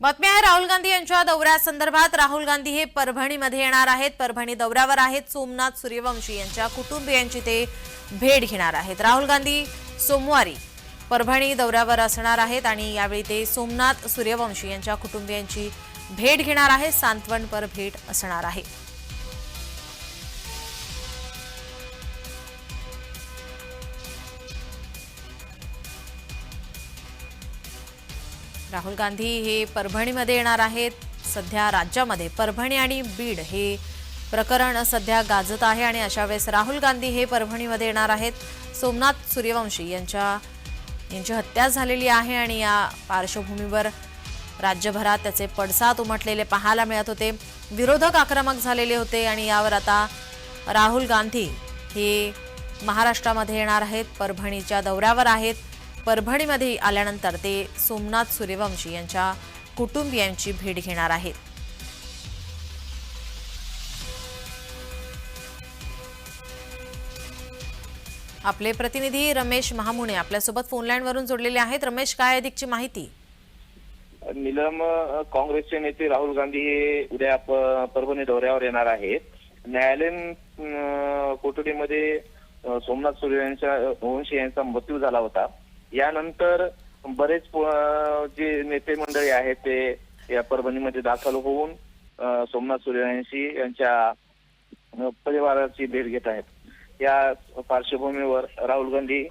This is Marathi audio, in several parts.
बातमी आहे राहुल गांधी यांच्या दौऱ्यासंदर्भात राहुल गांधी हे परभणीमध्ये येणार आहेत. परभणी दौऱ्यावर आहेत सोमनाथ सूर्यवंशी यांच्या कुटुंबियांची ते भेट घेणार आहेत. राहुल गांधी सोमवारी परभणी दौऱ्यावर असणार आहेत आणि यावेळी ते सोमनाथ सूर्यवंशी यांच्या कुटुंबियांची भेट घेणार आहेत. सांत्वनपर भेट असणार आहे. राहुल गांधी हे परभणीमध्ये येणार आहेत. सध्या राज्यामध्ये परभणी आणि बीड हे प्रकरण सध्या गाजत आहे आणि अशा वेळेस राहुल गांधी हे परभणीमध्ये येणार आहेत. सोमनाथ सूर्यवंशी यांच्या यांची हत्या झालेली आहे आणि या पार्श्वभूमीवर राज्यभरात त्याचे पडसाद उमटलेले पाहायला मिळत होते. विरोधक आक्रमक झालेले होते आणि यावर आता राहुल गांधी हे महाराष्ट्रामध्ये येणार आहेत. परभणीच्या दौऱ्यावर आहेत. परभणीमध्ये आल्यानंतर ते सोमनाथ सूर्यवंशी यांच्या कुटुंबियांची भेट घेणार आहेत. आपले प्रतिनिधी रमेश महामुणे आपल्यासोबत फोनलाईनवरून जोडलेले आहेत. रमेश काय अधिकची माहिती? निलम काँग्रेसचे नेते राहुल गांधी हे उद्या परभणी दौऱ्यावर येणार आहेत. न्यायालयीन कोठडीमध्ये सोमनाथ सूर्य यांच्या वंशी यांचा मृत्यू झाला होता. यानंतर बरेच जे नेते मंडळी आहेत ते या परभणीमध्ये दाखल होऊन सोमनाथ सूर्यवंशी यांच्या परिवाराची भेट घेत आहेत. या पार्श्वभूमीवर राहुल गांधी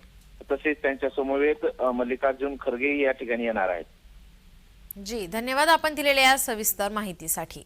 तसेच त्यांच्या समवेत मल्लिकार्जुन खरगे या ठिकाणी येणार आहेत. जी धन्यवाद आपण दिलेल्या या सविस्तर माहितीसाठी.